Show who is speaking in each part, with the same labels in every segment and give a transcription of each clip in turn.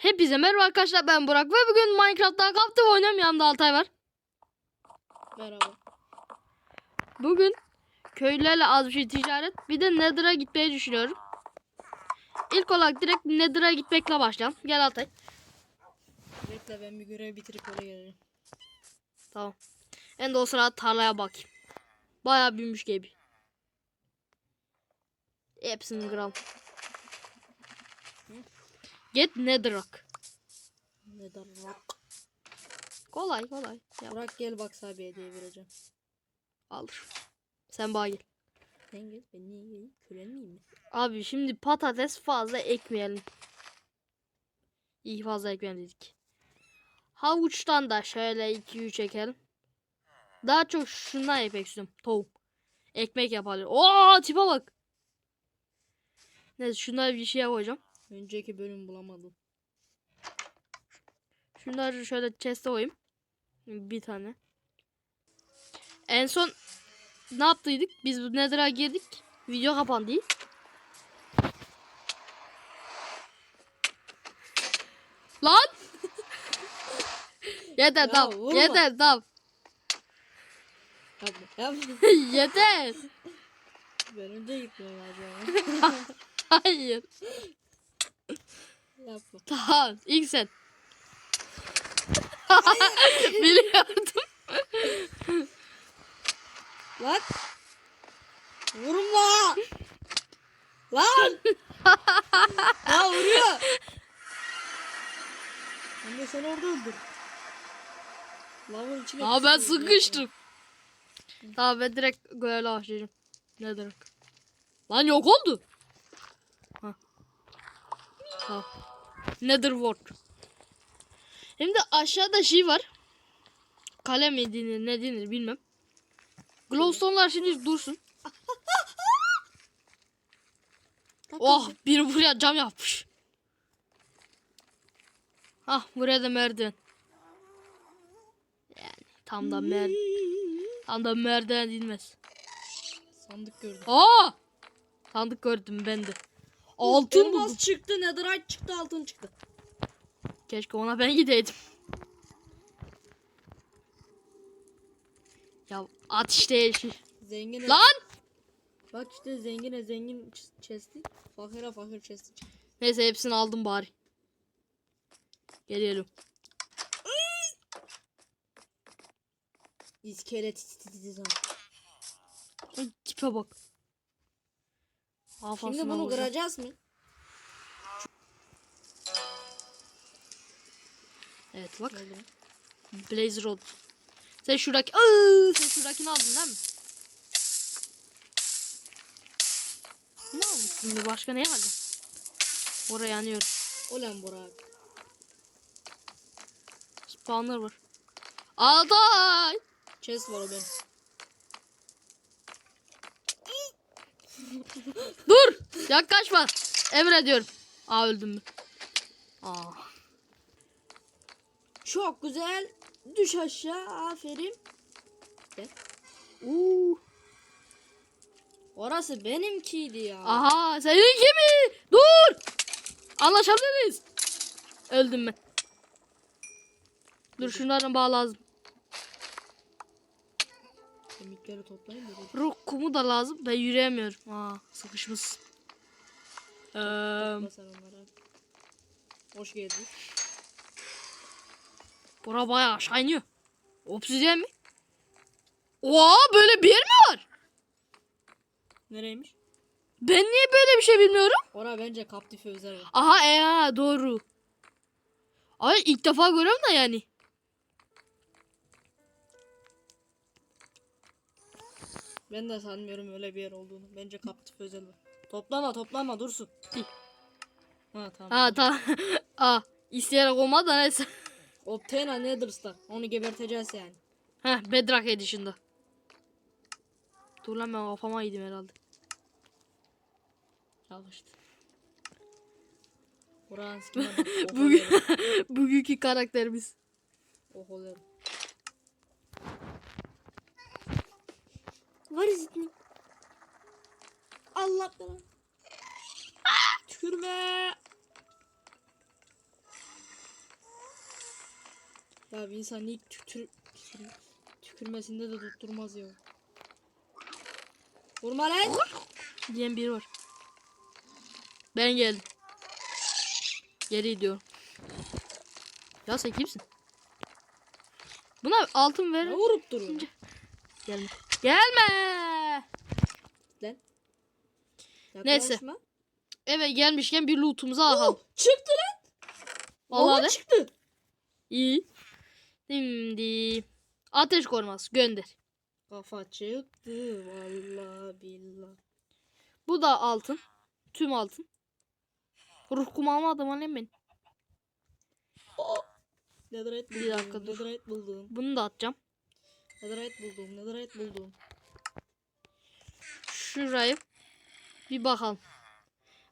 Speaker 1: Hepinize merhaba arkadaşlar ben Burak ve bugün Minecraft'ta kaptım oynuyorum yanımda Altay var.
Speaker 2: Merhaba.
Speaker 1: Bugün köylülerle az bir şey ticaret bir de Nether'a gitmeyi düşünüyorum. İlk olarak direkt Nether'a gitmekle başlayalım. Gel Altay.
Speaker 2: Bekle ben bir görev bitirip oraya gelirim.
Speaker 1: Tamam. Ben de o sırada tarlaya bakayım. Bayağı büyümüş gibi. Hepsini gram. Get Netherrock.
Speaker 2: Ne der rock.
Speaker 1: Kolay kolay. Yap,
Speaker 2: Burak gel bak sana bir hediye vereceğim.
Speaker 1: alır. Sen bana gel.
Speaker 2: Sen gel ben niye geleyim? Kölen miyim mi?
Speaker 1: Abi şimdi patates fazla ekmeyelim. İyi fazla ekmeyelim dedik. Havuçtan da şöyle 2-3 çekelim. Daha çok şundan yapmak istiyorum. Tavuk. Ekmek yapalım. Oo tipe bak. Neyse şunları bir şey koyacağım.
Speaker 2: Önceki bölüm bulamadım.
Speaker 1: Şunları şöyle chest'e koyayım. Bir tane. En son ne yaptıydık? Biz bu Nether'a girdik. Video kapandı. Lan! yeter
Speaker 2: Ya
Speaker 1: tamam.
Speaker 2: vurma.
Speaker 1: Yeter tamam.
Speaker 2: Yapma. Yapma.
Speaker 1: yeter.
Speaker 2: ben önce gitmem acaba.
Speaker 1: Hayır.
Speaker 2: Yapma.
Speaker 1: Tamam. İlk sen. Biliyordum.
Speaker 2: Lan! Vurma! Lan! ha vuruyor. Anne sen orada öldür. Lavın içine
Speaker 1: Aa ben sıkıştım. Tamam ben direkt görevle başlayacağım. Ne demek? Lan yok oldu. Ha. Ha. Nether Ward. Hem de aşağıda şey var. Kale mi denir ne denir bilmem. Glowstone'lar şimdi dursun. Oh
Speaker 2: kızım.
Speaker 1: biri buraya cam yapmış. Ah buraya da merdiven. Yani tam da mer tam da merdiven inmez.
Speaker 2: Sandık gördüm.
Speaker 1: Aa! Sandık gördüm ben de. Altın
Speaker 2: Elmas
Speaker 1: buldum.
Speaker 2: çıktı, netherite çıktı, altın çıktı.
Speaker 1: Keşke ona ben gideydim. Ya at işte yeşil.
Speaker 2: Zengin
Speaker 1: Lan!
Speaker 2: Bak işte zengine zengin chest'i, fakire fakir chest'i.
Speaker 1: Neyse hepsini aldım bari. Geliyorum.
Speaker 2: İskelet titizan.
Speaker 1: Ay, bak.
Speaker 2: Şimdi
Speaker 1: Kafasına
Speaker 2: bunu
Speaker 1: vuracağım.
Speaker 2: kıracağız mı?
Speaker 1: Evet bak.
Speaker 2: Geldi mi?
Speaker 1: Blaze Road. Sen şuradaki... Iıı, sen şuradakini aldın değil mi? Ne almışsın şimdi? Başka ne aldın? Oraya yanıyor.
Speaker 2: Ulan Burak.
Speaker 1: Spawner var. Altay!
Speaker 2: Chest var o benim.
Speaker 1: Dur! Yaklaşma. Emrediyorum. Aa öldüm mü? Aa.
Speaker 2: Çok güzel. Düş aşağı. Aferin.
Speaker 1: Uuu.
Speaker 2: Orası benimkiydi ya.
Speaker 1: Aha seninki mi? Dur! Anlaşabiliriz. Öldüm ben. Dur şunların bağ lazım.
Speaker 2: Kemikleri toplayayım da. dur.
Speaker 1: Ruh kumu da lazım. Ben yürüyemiyorum. Aa sıkışmış. Ee,
Speaker 2: Topla sen onları. Hoş geldin.
Speaker 1: bura bayağı aşağı iniyor. Obsidyen mi? Oha böyle bir yer mi var?
Speaker 2: Nereymiş?
Speaker 1: Ben niye böyle bir şey bilmiyorum?
Speaker 2: Ora bence kaptife özel.
Speaker 1: Aha e ha, doğru. Ay ilk defa görüyorum da yani.
Speaker 2: Ben de sanmıyorum öyle bir yer olduğunu. Bence kaptife özel var. Toplama toplama dursun.
Speaker 1: İyi.
Speaker 2: Ha tamam.
Speaker 1: Ha tamam. Aa isteyerek olmadı da neyse.
Speaker 2: Obtena Netherstar. Onu geberteceğiz yani.
Speaker 1: Heh Bedrock Edition'da. Dur lan ben kafama yedim herhalde.
Speaker 2: Çalıştı. Bak.
Speaker 1: Bugün bugünkü karakterimiz.
Speaker 2: Oholarım.
Speaker 1: What is it?
Speaker 2: Allah belanı. Tükürme. Ya bir insan ilk tükür, tükür- tükürmesinde de tutturmaz ya. Vurma lan.
Speaker 1: Diyen biri var. Ben geldim. Geri gidiyorum. Ya sen kimsin? Buna altın ver.
Speaker 2: Ne vurup duruyor?
Speaker 1: Gelme. Gelme.
Speaker 2: Lan.
Speaker 1: Neyse.
Speaker 2: Yaklaşma.
Speaker 1: Eve gelmişken bir lootumuzu alalım.
Speaker 2: Oh, çıktı lan.
Speaker 1: Vallahi
Speaker 2: çıktı.
Speaker 1: İyi. Şimdi ateş koruması gönder.
Speaker 2: Kafa çıktı vallahi billah.
Speaker 1: Bu da altın. Tüm altın. Ruh kumu almadım annem ben.
Speaker 2: Netherite buldum.
Speaker 1: Bir dakika dur.
Speaker 2: Netherite buldum.
Speaker 1: Bunu da atacağım.
Speaker 2: Netherite buldum. Netherite buldum.
Speaker 1: Şurayı bir bakalım.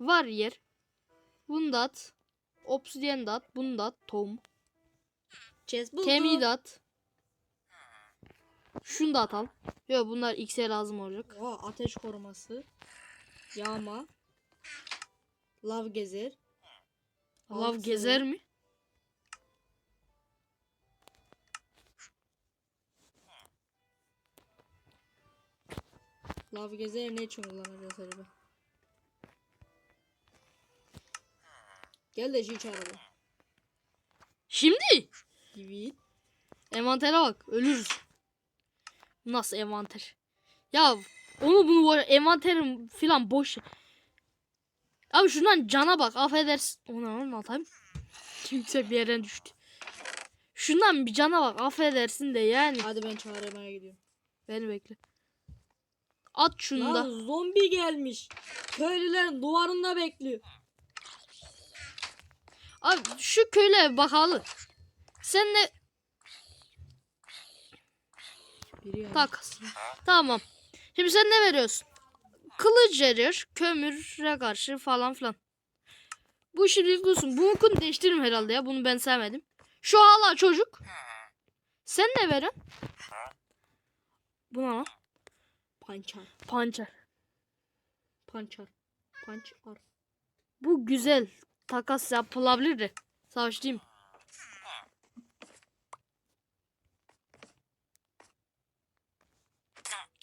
Speaker 1: Var yer. Bunu da at. Obsidian da at. Bunu da at. Tohum.
Speaker 2: Chest buldum.
Speaker 1: Kemiği de at. Şunu da atalım. Yok bunlar X'e lazım olacak.
Speaker 2: Aa, ateş koruması. Yağma. Lav gezer.
Speaker 1: Lav
Speaker 2: Altı.
Speaker 1: gezer mi?
Speaker 2: Lav gezer ne için kullanacağız acaba? Gel de şey çağıralım.
Speaker 1: Şimdi
Speaker 2: Evet.
Speaker 1: envantere bak. Ölürüz. Nasıl envanter? Ya onu bunu boş, envanterim filan boş. Abi şundan cana bak affedersin. Onu onu atayım. Yüksek bir yerden düştü. Şundan bir cana bak affedersin de yani.
Speaker 2: Hadi ben çağırmaya gidiyorum.
Speaker 1: Beni bekle. At şunu
Speaker 2: Lan
Speaker 1: da.
Speaker 2: zombi gelmiş. Köylülerin duvarında bekliyor.
Speaker 1: Abi şu köyle bakalım. Sen de
Speaker 2: yani.
Speaker 1: takas. Tamam. Şimdi sen ne veriyorsun? Kılıç veriyor. Kömüre karşı falan filan. Bu şimdi dursun. Bunu değiştiririm herhalde ya. Bunu ben sevmedim. Şu hala çocuk. Sen ne veriyorsun? Buna lan.
Speaker 2: Pançar.
Speaker 1: Pançer.
Speaker 2: Pançar. Pançar.
Speaker 1: Bu güzel. Takas yapılabilir de. Savaş değil mi?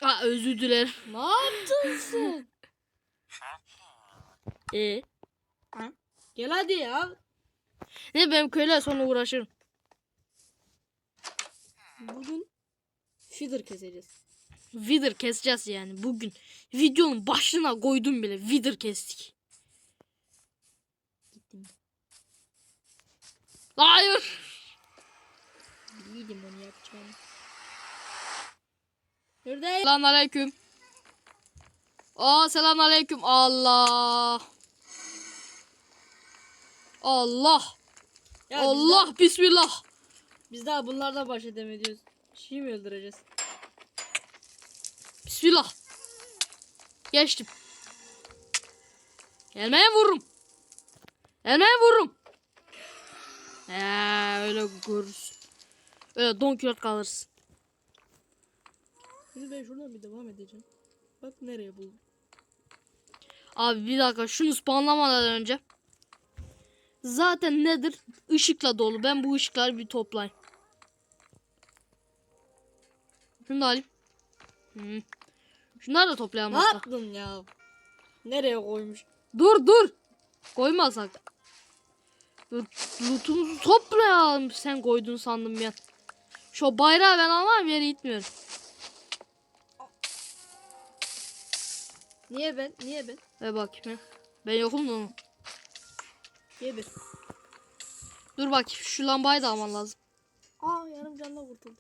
Speaker 1: Aa özür dilerim.
Speaker 2: Ne yaptın sen?
Speaker 1: E
Speaker 2: Gel hadi ya.
Speaker 1: ne benim köyler sonra uğraşırım.
Speaker 2: Bugün feeder keseceğiz.
Speaker 1: Wither keseceğiz yani bugün. Videonun başına koydum bile. Wither kestik.
Speaker 2: Gittim.
Speaker 1: Hayır.
Speaker 2: Biliyordum onu yapacağını. Neredeyim?
Speaker 1: Selamun aleyküm. Aa selamun aleyküm. Allah. Allah.
Speaker 2: Ya biz
Speaker 1: Allah bismillah.
Speaker 2: daha- Biz daha bunlardan baş edemediyoruz. Şey mi öldüreceğiz?
Speaker 1: Bismillah. Geçtim. Gelmeye vururum. Gelmeye vururum. Ee, öyle görürsün. Öyle don kilot kalırsın.
Speaker 2: Şimdi ben şuradan bir devam edeceğim. Bak nereye buldum.
Speaker 1: Abi bir dakika şunu spawnlamadan önce. Zaten nedir? Işıkla dolu. Ben bu ışıkları bir toplayayım. Şunu da alayım. Hı. Şunları da toplayalım
Speaker 2: Ne
Speaker 1: hatta.
Speaker 2: yaptın ya? Nereye koymuş?
Speaker 1: Dur dur. Koymasak. Dur, lootumuzu toplayalım. Sen koydun sandım ya. Şu bayrağı ben almam yere gitmiyorum.
Speaker 2: Niye ben? Niye ben?
Speaker 1: Ve bakayım ya. Ben yokum da onu.
Speaker 2: Niye ben?
Speaker 1: Dur bakayım şu lambayı da alman lazım.
Speaker 2: Aa yarım canla kurtuldum.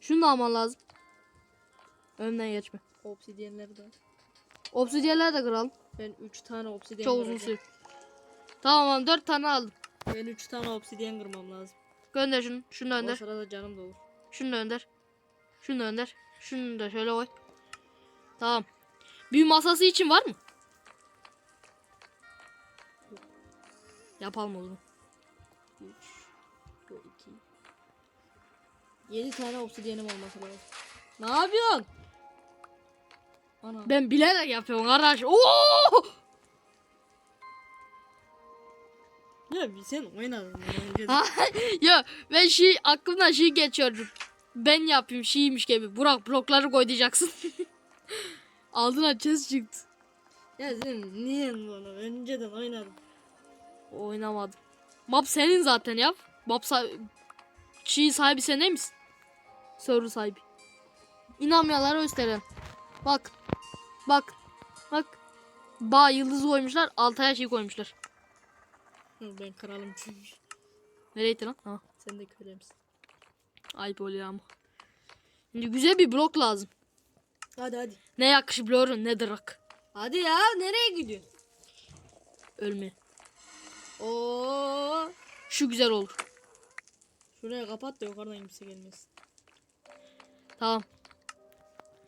Speaker 1: Şunu da alman lazım. Önden geçme.
Speaker 2: Obsidyenleri de.
Speaker 1: Obsidyenleri de kıralım.
Speaker 2: Ben 3 tane obsidyen
Speaker 1: Çok uzun sürüyor. Tamam 4 tane aldım.
Speaker 2: Ben 3 tane obsidyen kırmam lazım.
Speaker 1: Gönder şunu. Şunu da
Speaker 2: O
Speaker 1: önder.
Speaker 2: sırada canım da olur.
Speaker 1: Şunu da önder. Şunu da önder. Şunu da şöyle koy. Tamam. Büyü masası için var mı? Yapalım o zaman.
Speaker 2: 3 2 7 tane obsidyenim olması lazım. Ne yapıyorsun? Ana.
Speaker 1: Ben bilerek yapıyorum arkadaş. Oo!
Speaker 2: Ya bir sen oynadın.
Speaker 1: Ya ben şey aklımdan şey geçiyorum. Ben yapayım şeymiş gibi. Burak blokları koy diyeceksin. Aldın chest çıktı.
Speaker 2: Ya sen niye bunu önceden oynadın?
Speaker 1: Oynamadım. Map senin zaten yap. Map sahibi, şey sahibi sen değil misin? Server sahibi. İnanmayanlara gösterelim. Bak. Bak. Bak. Bağ yıldızı koymuşlar. Altaya şey koymuşlar.
Speaker 2: Ben kralım çünkü.
Speaker 1: Nereye gitti lan? Ha.
Speaker 2: Sen de kölemsin.
Speaker 1: Ayıp oluyor ama. Şimdi güzel bir blok lazım.
Speaker 2: Hadi hadi.
Speaker 1: Ne yakışı blokun ne dırak.
Speaker 2: Hadi ya nereye gidiyorsun?
Speaker 1: Ölme.
Speaker 2: Oo.
Speaker 1: Şu güzel olur.
Speaker 2: Şuraya kapat da yukarıdan kimse gelmesin.
Speaker 1: Tamam.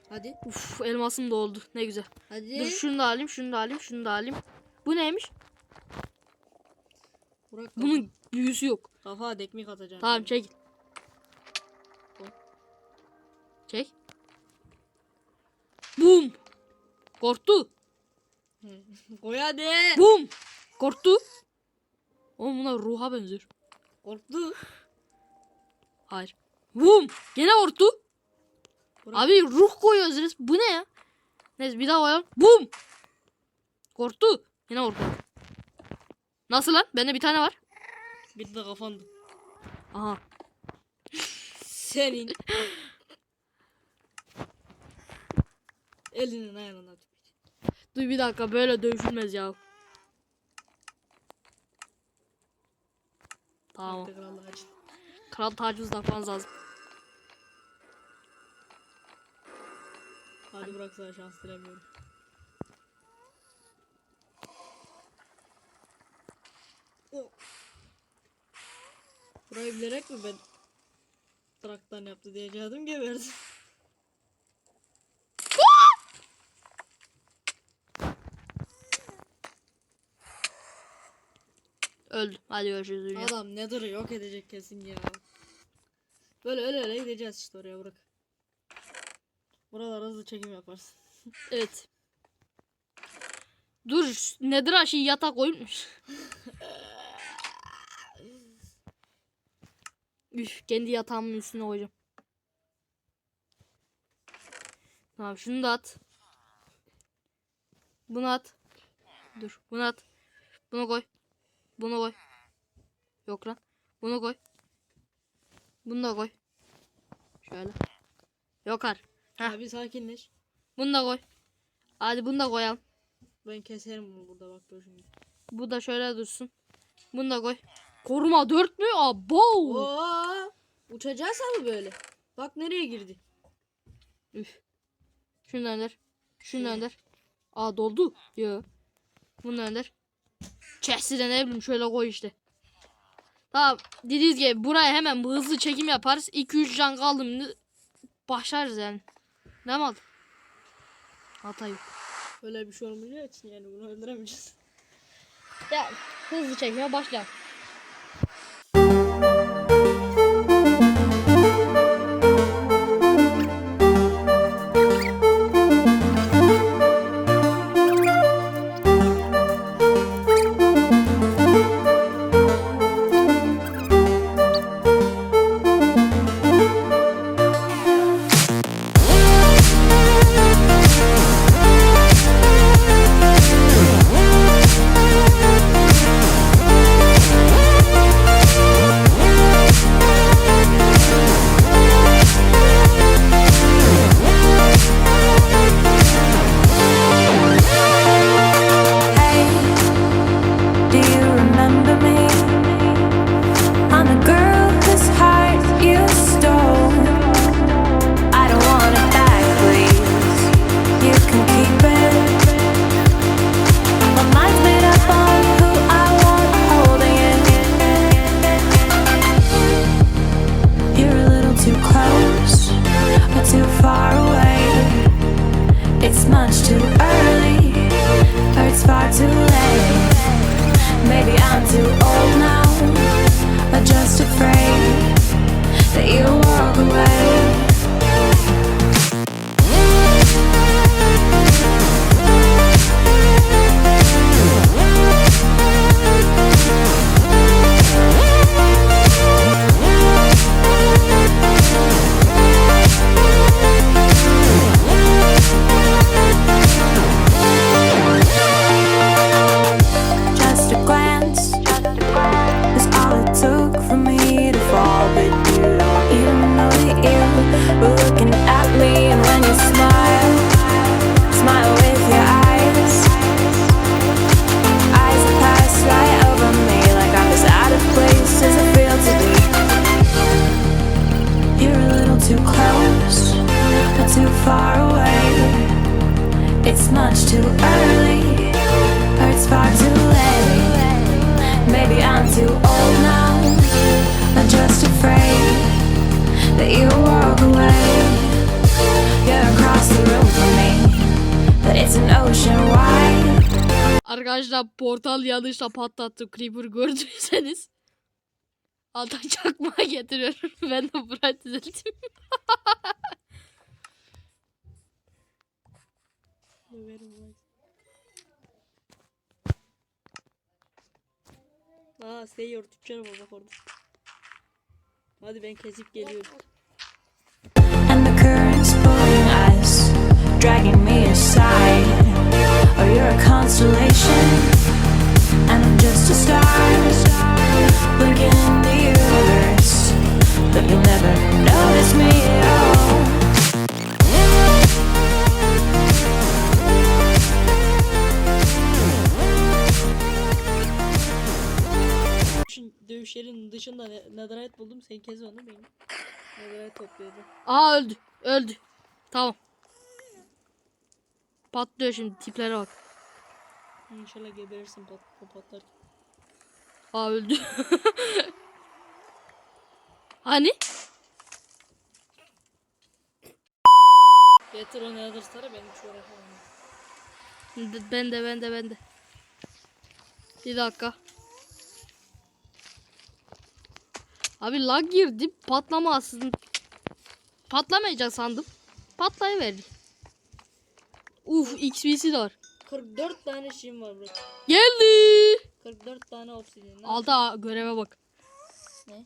Speaker 2: Hadi.
Speaker 1: Uf elmasım da oldu. Ne güzel.
Speaker 2: Hadi.
Speaker 1: Dur şunu da alayım, şunu da alayım, şunu da alayım. Bu neymiş?
Speaker 2: Burak
Speaker 1: Bunun büyüsü yok.
Speaker 2: kafa dekmik atacağım.
Speaker 1: Tamam çek. Çek. Bum. Korktu.
Speaker 2: Koy hadi.
Speaker 1: Bum. Korktu. Oğlum bunlar ruha benziyor.
Speaker 2: Korktu.
Speaker 1: Hayır. Bum. Gene korktu. Abi ruh koyuyoruz res. Bu ne ya? Neyse bir daha koyalım. Bum. Korktu. Yine korktu. Nasıl lan? Bende bir tane var.
Speaker 2: Gitti kafandı.
Speaker 1: Aha.
Speaker 2: Senin. Elinin ayağına tut.
Speaker 1: Dur bir dakika böyle dövüşülmez ya. Tamam. Kral tacımızı takmanız lazım.
Speaker 2: Hadi Burak sana şans dilemiyorum. Oh. Burayı bilerek mi ben traktan yaptı diyecektim geberdi.
Speaker 1: Öldü. Hadi görüşürüz.
Speaker 2: Adam Nether'ı yok edecek kesin ya. Böyle öyle öyle gideceğiz işte oraya bırak. Buralar hızlı çekim yaparsın.
Speaker 1: Evet. Dur nedir ha şey yatak koymuş. Üf kendi yatağımın üstüne koyacağım. Tamam şunu da at. Bunu at. Dur bunu at. Bunu koy. Bunu koy. Yok lan. Bunu koy. Bunu da koy. Şöyle. Yok artık. Heh.
Speaker 2: Abi sakinleş.
Speaker 1: Bunu da koy. Hadi bunu da koyalım.
Speaker 2: Ben keserim bunu burada bak dur şimdi.
Speaker 1: Bu da şöyle dursun. Bunu da koy. Koruma 4 mü? Abo.
Speaker 2: Oo! Uçacağız abi böyle. Bak nereye girdi.
Speaker 1: Üf. Şunu önder. Şunu önder. Aa doldu. Yo. Bunu önder. Chest'i de ne bileyim şöyle koy işte. Tamam. Dediğiniz gibi buraya hemen hızlı çekim yaparız. 2-3 can kaldı mı başlarız yani. Ne mal? Hata yok.
Speaker 2: Öyle bir şey olmayacağı için yani bunu öldüremeyeceğiz.
Speaker 1: Ya hızlı çekime başlayalım.
Speaker 3: too
Speaker 1: Arkadaşlar portal yanlışla patlattı. Creeper gördüyseniz. Altan çakmağı getiriyorum. Ben de burayı düzelteyim.
Speaker 2: Aa seyiyor var bak orada. Hadi ben kesip geliyorum.
Speaker 3: And the current's pulling us, dragging me aside. Oh, you're a constellation,
Speaker 2: Dövüş yerinin dışında ne- netherite buldum. Sen kez onu ben. Netherite topluyordum.
Speaker 1: Aa öldü. Öldü. Tamam. Patlıyor şimdi tiplere bak.
Speaker 2: İnşallah geberirsin pat patlar.
Speaker 1: Aa öldü. hani?
Speaker 2: Getir o nether star'ı ben hiç uğraşamam.
Speaker 1: Ben de ben de ben de. Bir dakika. Abi lag girdi. Patlama aslında. Patlamayacak sandım. Patlayıverdi. Uf XP'si de var.
Speaker 2: 44 tane şeyim var burada.
Speaker 1: Geldi.
Speaker 2: 44 tane obsidian. Ne
Speaker 1: Alta göreve bak.
Speaker 2: Ne?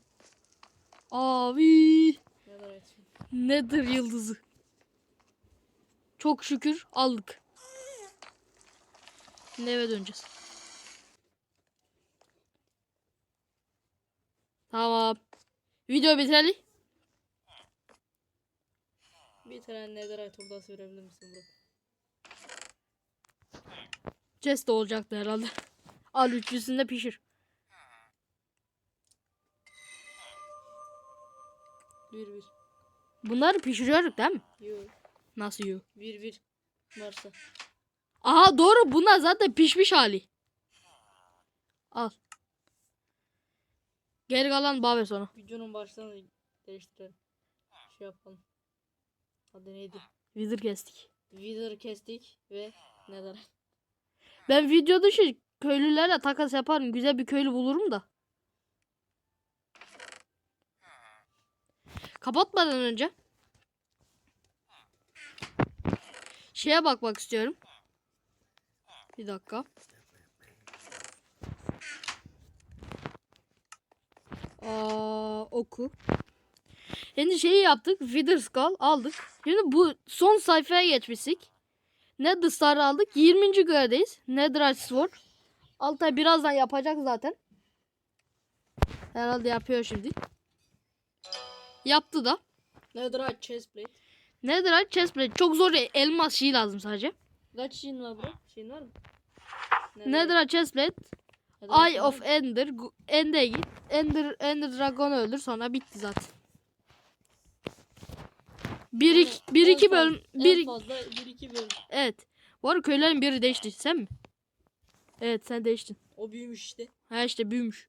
Speaker 1: Abi. Nedir yıldızı? Çok şükür aldık. Şimdi eve döneceğiz. Tamam. Video bitirelim.
Speaker 2: Bir tane netherite hurdası verebilir misin bro?
Speaker 1: Chest de olacaktı herhalde. Al üçlüsünde pişir.
Speaker 2: Bir bir.
Speaker 1: Bunları pişiriyorduk değil mi?
Speaker 2: Yo.
Speaker 1: Nasıl yiyor?
Speaker 2: Bir bir. Varsa.
Speaker 1: Aha doğru bunlar zaten pişmiş hali. Al. Geri kalan ver sonra.
Speaker 2: Videonun başlarını değiştirelim. Şey yapalım. Adı neydi?
Speaker 1: Wither kestik.
Speaker 2: Wither kestik ve netherite.
Speaker 1: Ben video dışı köylülerle takas yaparım. Güzel bir köylü bulurum da. Kapatmadan önce şeye bakmak istiyorum. Bir dakika. Aa, oku. Şimdi şeyi yaptık. Wither Skull aldık. Şimdi bu son sayfaya geçmiştik. Nether Star'ı aldık. 20. görevdeyiz. Netherite Sword. Altay birazdan yapacak zaten. Herhalde yapıyor şimdi. Yaptı da.
Speaker 2: Netherite chestplate.
Speaker 1: Netherite chestplate. Çok zor elmas şeyi lazım sadece.
Speaker 2: Kaç şeyin var bro? Şeyin var mı?
Speaker 1: Netherite chestplate. Eye of? Ender. Gu- End'e git. Ender, Ender Dragon'u öldür. Sonra bitti zaten. 1
Speaker 2: Yani
Speaker 1: 2 1
Speaker 2: en
Speaker 1: 2
Speaker 2: faz-
Speaker 1: bölüm
Speaker 2: En
Speaker 1: 1
Speaker 2: fazla 1-2 bölüm.
Speaker 1: Evet. Bu arada köylerin biri değişti. Sen mi? Evet sen değiştin.
Speaker 2: O büyümüş işte.
Speaker 1: Ha işte büyümüş.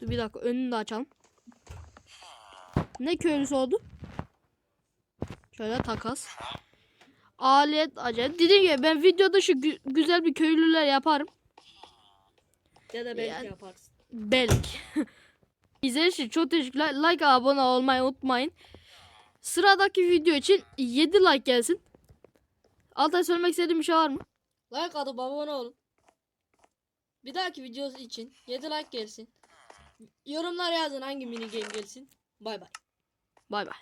Speaker 1: Dur bir dakika önünü de açalım. Ne köylüsü oldu? Şöyle takas. Alet acayip. Dediğim gibi ben video dışı gü- güzel bir köylüler yaparım.
Speaker 2: Ya da belki
Speaker 1: Yani-
Speaker 2: yaparsın.
Speaker 1: Belki. İzlediğiniz için çok teşekkürler. Like abone olmayı unutmayın. Sıradaki video için 7 like gelsin. Altay söylemek istediğim bir şey var mı?
Speaker 2: Like atıp abone olun. Bir dahaki videosu için 7 like gelsin. Yorumlar yazın hangi mini game gelsin. Bay bay.
Speaker 1: Bay bay.